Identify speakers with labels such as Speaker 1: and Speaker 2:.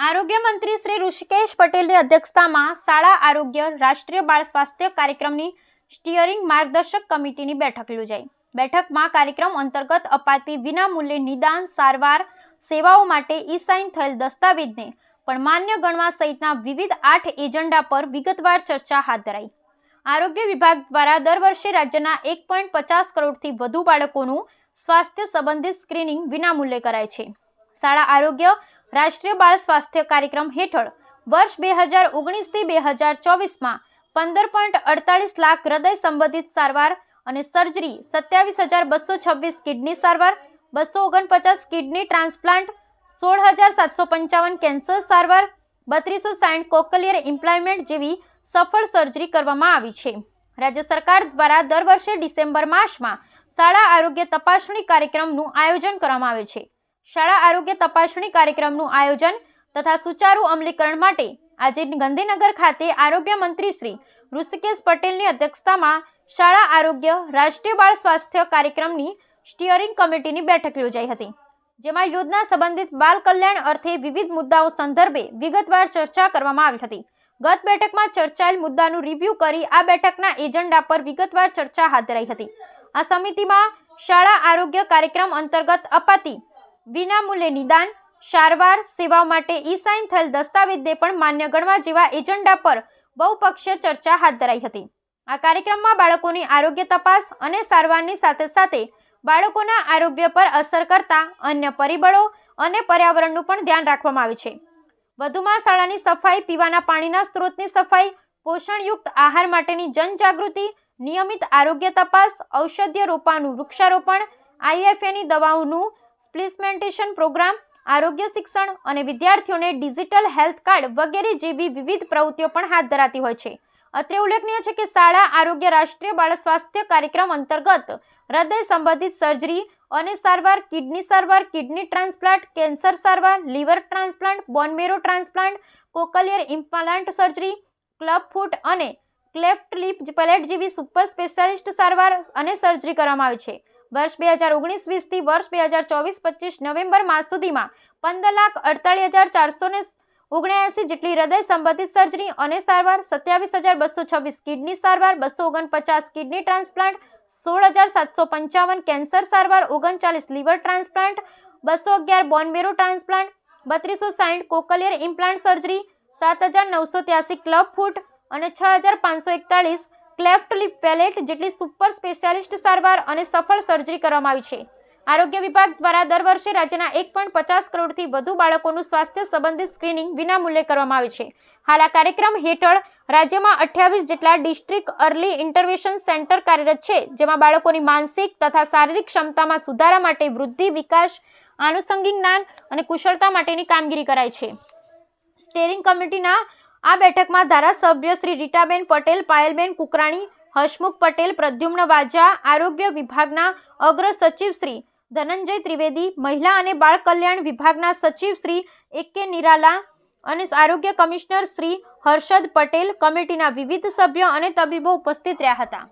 Speaker 1: આરોગ્ય મંત્રી શ્રી ઋષિકેશ પટેલની અધ્યક્ષતામાં શાળા આરોગ્ય રાષ્ટ્રીય બાળ સ્વાસ્થ્ય કાર્યક્રમની સ્ટીયરિંગ માર્ગદર્શક કમિટીની બેઠક યોજાઈ. બેઠકમાં કાર્યક્રમ અંતર્ગત અપાતી વિનામૂલ્યે નિદાન, સારવાર, સેવાઓ માટે ઈ સાઇન થયેલ દસ્તાવેજને પણ માન્ય ગણવા સહિતના વિવિધ આઠ એજન્ડા પર વિગતવાર ચર્ચા હાથ ધરાઈ. આરોગ્ય વિભાગ દ્વારા દર વર્ષે રાજ્યના એક પોઈન્ટ પચાસ કરોડથી વધુ બાળકોનું સ્વાસ્થ્ય સંબંધિત સ્ક્રીનિંગ વિનામૂલ્યે કરાય છે. શાળા આરોગ્ય રાષ્ટ્રીય બાળ સ્વાસ્થ્ય કાર્યક્રમ હેઠળ વર્ષ બે હજાર ઓગણીસથી બે હજાર ચોવીસમાં પંદર પોઈન્ટ અડતાલીસ લાખ હૃદય સંબંધિત સારવાર અને સર્જરી, સત્યાવીસ હજાર બસો છવ્વીસ કિડની સારવાર, બસો ઓગણપચાસ કિડની ટ્રાન્સપ્લાન્ટ, સોળ હજાર સાતસો પંચાવન કેન્સર સારવાર, બત્રીસો સાઠ કોકલિયર ઇમ્પ્લાયમેન્ટ જેવી સફળ સર્જરી કરવામાં આવી છે. રાજ્ય સરકાર દ્વારા દર વર્ષે ડિસેમ્બર માસમાં શાળા આરોગ્ય તપાસણી કાર્યક્રમનું આયોજન કરવામાં આવે છે. શાળા આરોગ્ય તપાસણી કાર્યક્રમનું આયોજન તથા સુચારુ અમલીકરણ માટે આજે ગાંધીનગર ખાતે આરોગ્ય મંત્રી શ્રી ઋષિકેશ પટેલની અધ્યક્ષતામાં શાળા આરોગ્ય રાષ્ટ્રીય બાળ સ્વાસ્થ્ય કાર્યક્રમની સ્ટીયરિંગ કમિટીની બેઠક યોજાઈ હતી, જેમાં યોજના સંબંધિત બાલ કલ્યાણ અર્થે વિવિધ મુદ્દાઓ સંદર્ભે વિગતવાર ચર્ચા કરવામાં આવી હતી. ગત બેઠકમાં ચર્ચાયેલ મુદ્દાનું રિવ્યૂ કરી આ બેઠકના એજન્ડા પર વિગતવાર ચર્ચા હાથ ધરાઈ હતી. આ સમિતિમાં શાળા આરોગ્ય કાર્યક્રમ અંતર્ગત અપાતી વિનામૂલ્યે નિદાન, સારવાર સેવાઓ માટે ઈ સાઇન થયેલ દસ્તાવેજને પણ માન્ય ગણવા જેવા એજન્ડા પર બહુપક્ષીય ચર્ચા હાથ ધરાઈ હતી. આ કાર્યક્રમમાં બાળકોની આરોગ્ય તપાસ અને સારવારની સાથે સાથે બાળકોના આરોગ્ય પર અસર કરતા અન્ય પરિબળો અને પર્યાવરણનું પણ ધ્યાન રાખવામાં આવે છે. વધુમાં શાળાની સફાઈ, પીવાના પાણીના સ્ત્રોતની સફાઈ, પોષણયુક્ત આહાર માટેની જનજાગૃતિ, નિયમિત આરોગ્ય તપાસ, ઔષધીય રોપાનું વૃક્ષારોપણ આઈએફએની દવાઓનું સ્પ્લિસમેન્ટેશન પ્રોગ્રામ, આરોગ્ય શિક્ષણ અને વિદ્યાર્થીઓને ડિજિટલ હેલ્થ કાર્ડ વગેરે જેવી વિવિધ પ્રવૃત્તિઓ પણ હાથ ધરાતી હોય છે. અત્રે ઉલ્લેખનીય છે કે શાળા, આરોગ્ય, રાષ્ટ્રીય બાળ સ્વાસ્થ્ય કાર્યક્રમ અંતર્ગત હૃદય સંબંધિત સર્જરી અને સારવાર, કિડની સારવાર, કિડની ટ્રાન્સપ્લાન્ટ, કેન્સર સારવાર, liver transplant bone marrow transplant, cochlear implant surgery, club foot અને ક્લેફ્ટ લિપ પેલેટ જેવી સુપર સ્પેશિયાલિસ્ટ સારવાર અને સર્જરી કરવામાં આવે છે. વર્ષ બે હજાર ઓગણીસ વીસથી વર્ષ બે હજાર ચોવીસ પચીસ નવેમ્બર માસ સુધીમાં પંદર લાખ અડતાલીસ હજાર ચારસો ને ઓગણ્યાસી જેટલી હૃદય સંબંધિત સર્જરી અને સારવાર, સત્યાવીસ હજાર બસો છવ્વીસ કિડની સારવાર, બસો ઓગણપચાસ કિડની ટ્રાન્સપ્લાન્ટ, સોળ હજાર સાતસો પંચાવન કેન્સર સારવાર, ઓગણચાલીસ લીવર ટ્રાન્સપ્લાન્ટ, બસો અગિયાર બોનમેરો ટ્રાન્સપ્લાન્ટ, બત્રીસો સાઠ કોકલિયર ઇમ્પ્લાન્ટ સર્જરી સાત હજાર નવસો ત્યાસી ક્લબ ફૂટ અને છ હજાર પાંચસો એકતાળીસ ક્લેફ્ટ લિપ પેલેટ જેટલી સુપર સ્પેશિયાલિસ્ટ સારવાર અને સફળ સર્જરી કરવામાં આવી છે. આરોગ્ય વિભાગ દ્વારા દર વર્ષે રાજ્યના એક પોઈન્ટ પચાસ કરોડથી વધુ બાળકોનું સ્વાસ્થ્ય સંબંધિત સ્ક્રીનિંગ વિનામૂલ્યે કરવામાં આવે છે. હાલ આ કાર્યક્રમ હેઠળ રાજ્યમાં અઠ્યાવીસ જેટલા ડિસ્ટ્રિક્ટ અર્લી ઇન્ટરવેશન સેન્ટર કાર્યરત છે, જેમાં બાળકોની માનસિક તથા શારીરિક ક્ષમતામાં સુધારા માટે વૃદ્ધિ, વિકાસ, આનુષંગિક જ્ઞાન અને કુશળતા માટેની કામગીરી કરાય છે. સ્ટેરિંગ કમિટીના આ બેઠકમાં ધારાસભ્ય શ્રી રીટાબેન પટેલ, પાયલબેન કુકરાણી હસમુખ પટેલ, પ્રદ્યુમ્ન વાજા, આરોગ્ય વિભાગના અગ્ર સચિવ શ્રી ધનંજય ત્રિવેદી, મહિલા અને બાળ કલ્યાણ વિભાગના સચિવ શ્રી એ કે નિરાલા અને આરોગ્ય કમિશનર શ્રી હર્ષદ પટેલ, કમિટીના વિવિધ સભ્યો અને તબીબો ઉપસ્થિત રહ્યા હતા.